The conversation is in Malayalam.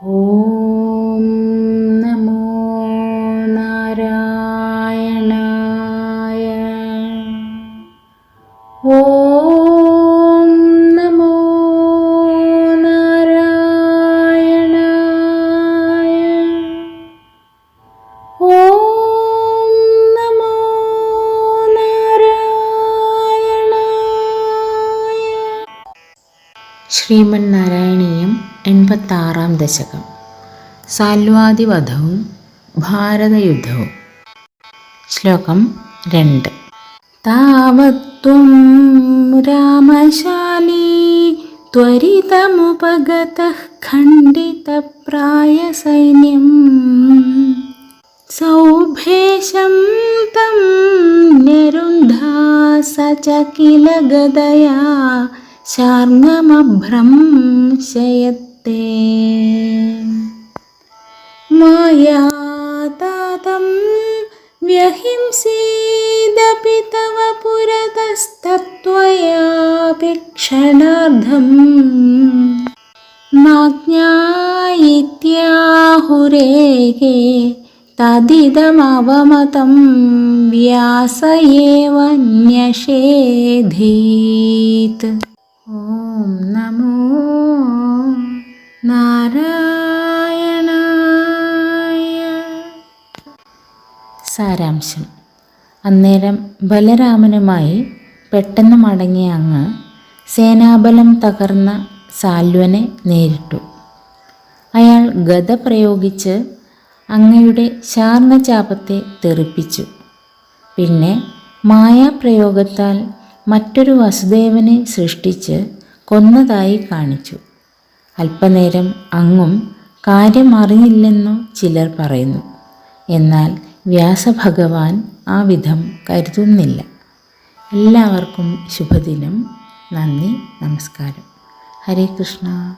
ഓം നമോ നാരായണായ ഓ ശ്രീമന്നാരായണീയം എൺപത്താറാം ദശകം സാൽവാദിവധവും ഭാരതയുദ്ധവും ശ്ലോകം രണ്ട് താവത്വം രാമശാലീ त्वरितमुपगतः खण्डितप्रायसैन्यं सौभेशं तं निरुन्धा स च किल गदया शार्ङ्गमभ्रंशयत्ते माया तातं व्यहिंसीदपि तव पुरतस्तत्त्वयापि क्षणार्धम् नाज्ञायित्याहुरेगे तदिदमवमतं व्यास एव न्यषेधीत् ഓം നമോ നാരായണായ. സാരാംശം. അന്നേരം ബലരാമനുമായി പെട്ടെന്ന് മടങ്ങിയ അങ്ങ് സേനാബലം തകർന്ന സാൽവനെ നേരിട്ടു. അയാൾ ഗത പ്രയോഗിച്ച് അങ്ങയുടെ ശാർണചാപത്തെ തെറിപ്പിച്ചു. പിന്നെ മായാപ്രയോഗത്താൽ മറ്റൊരു വസുദേവനെ സൃഷ്ടിച്ച് കൊന്നതായി കാണിച്ചു. അല്പനേരം അങ്ങും കാര്യം അറിഞ്ഞില്ലെന്നു ചിലർ പറയുന്നു. എന്നാൽ വ്യാസഭഗവാൻ ആ വിധം കരുതുന്നില്ല. എല്ലാവർക്കും ശുഭദിനം. നന്ദി. നമസ്കാരം. ഹരേ കൃഷ്ണ.